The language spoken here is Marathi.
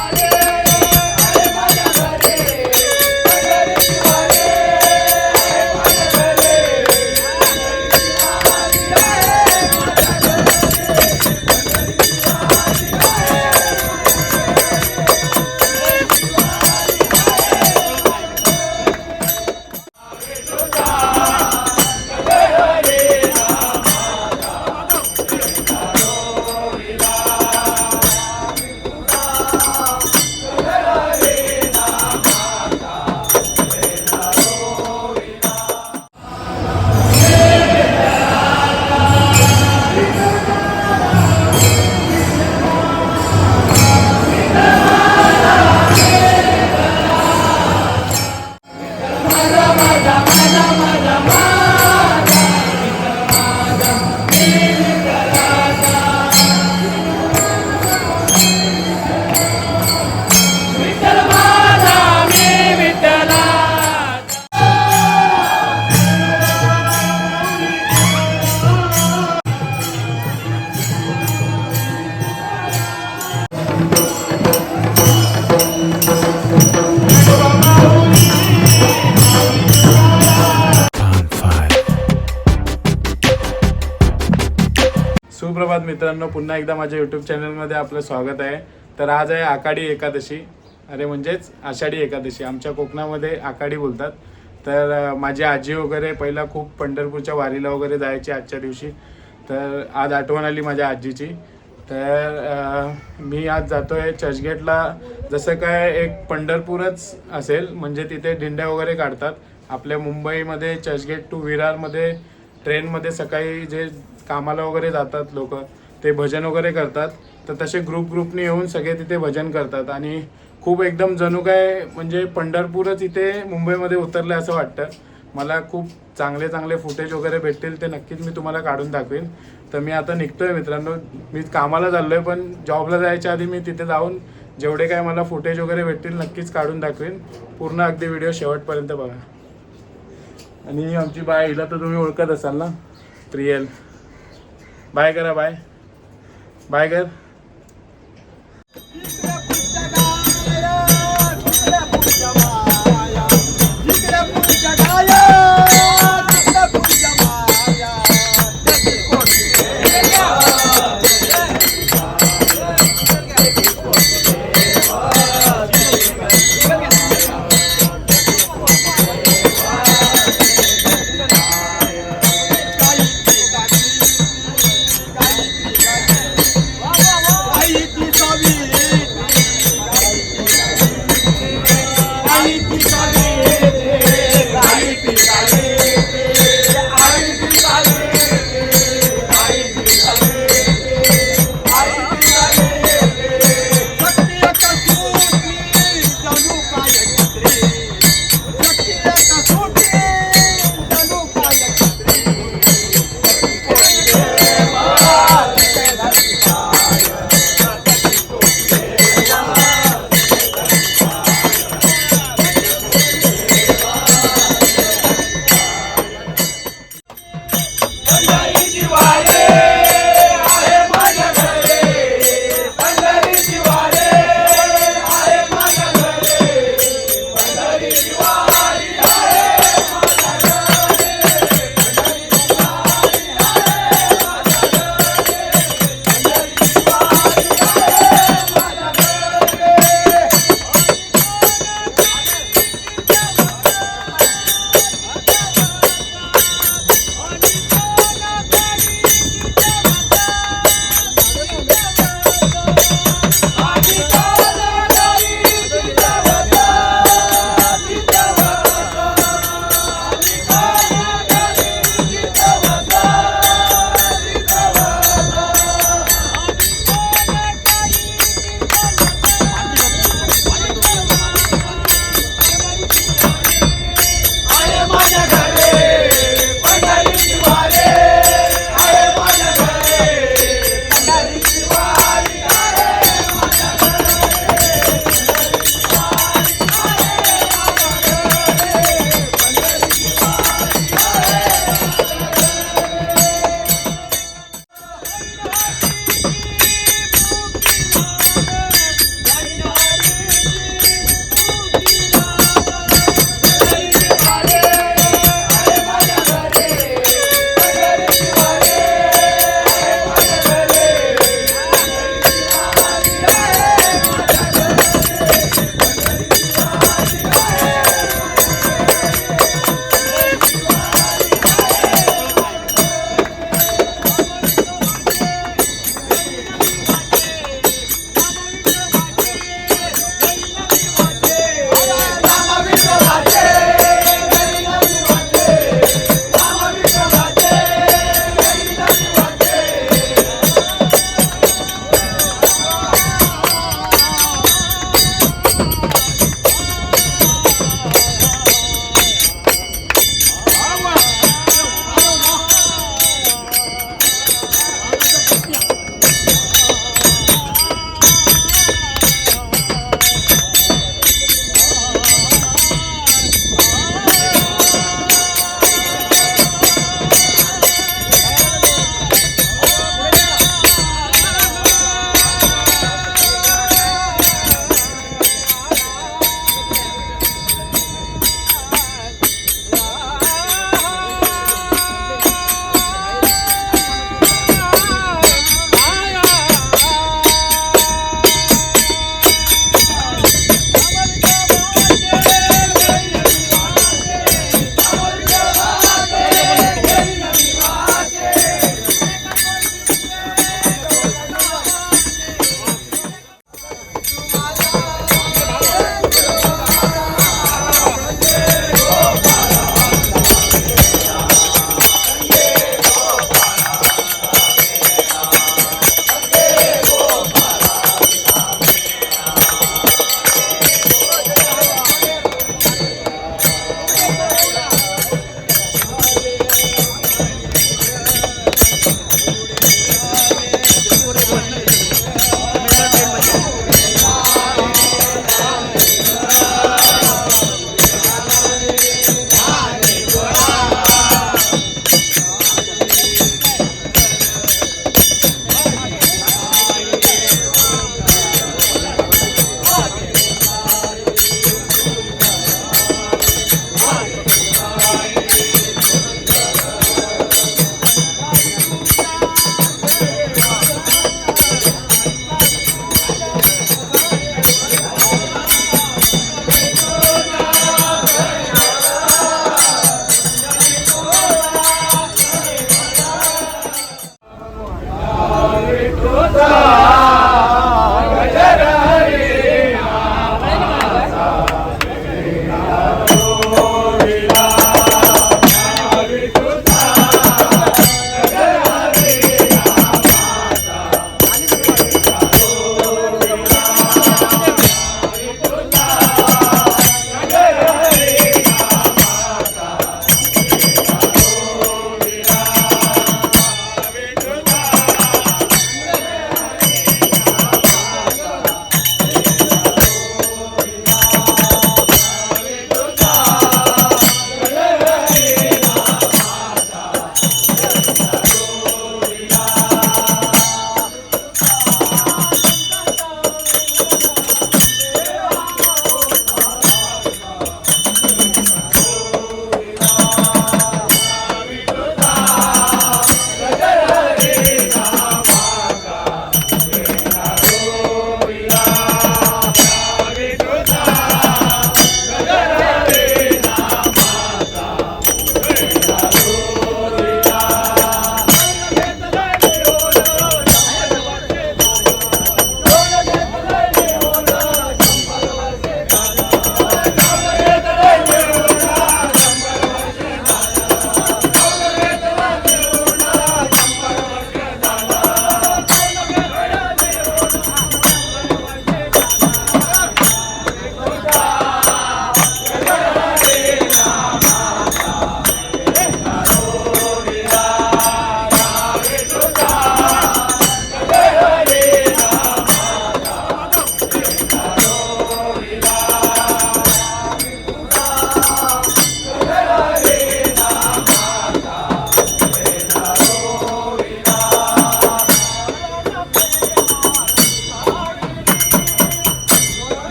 Hare मित्रांनो पुन्हा एकदा माझ्या युट्यूब चॅनलमध्ये आपलं स्वागत आहे. तर आज आहे आकाडी एकादशी. अरे म्हणजेच आषाढी एकादशी. आमच्या कोकणामध्ये आकाडी बोलतात. तर माझी आजी वगैरे पहिला खूप पंढरपूरच्या वारीला वगैरे जायची आजच्या दिवशी. तर आज आठवण आली माझ्या आजीची. तर मी आज जातो आहे चर्चगेटला. जसं काय एक पंढरपूरच असेल म्हणजे तिथे दिंड्या वगैरे काढतात. आपल्या मुंबईमध्ये चर्चगेट टू विरारमध्ये ट्रेनमध्ये सकाळी जे कामाला वगैरे जातात लोक ते भजन वगैरे करतात. तर तसे ग्रुप ग्रुपने येऊन सगळे तिथे भजन करतात. आणि खूप एकदम जणू काय म्हणजे पंढरपूरच इथे मुंबईमध्ये उतरलं असं वाटतं. मला खूप चांगले चांगले फुटेज वगैरे भेटतील ते नक्कीच मी तुम्हाला काढून दाखवेन. तर मी आता निघतोय मित्रांनो. मी कामाला चाललो आहे पण जॉबला जायच्या आधी मी तिथे जाऊन जेवढे काय मला फुटेज वगैरे भेटतील नक्कीच काढून दाखवेन. पूर्ण अगदी व्हिडिओ शेवटपर्यंत बघा. आणि आमची बाय हिला तर तुम्ही ओळखत असाल ना? प्रियल. बाय करा बाय. बाय कर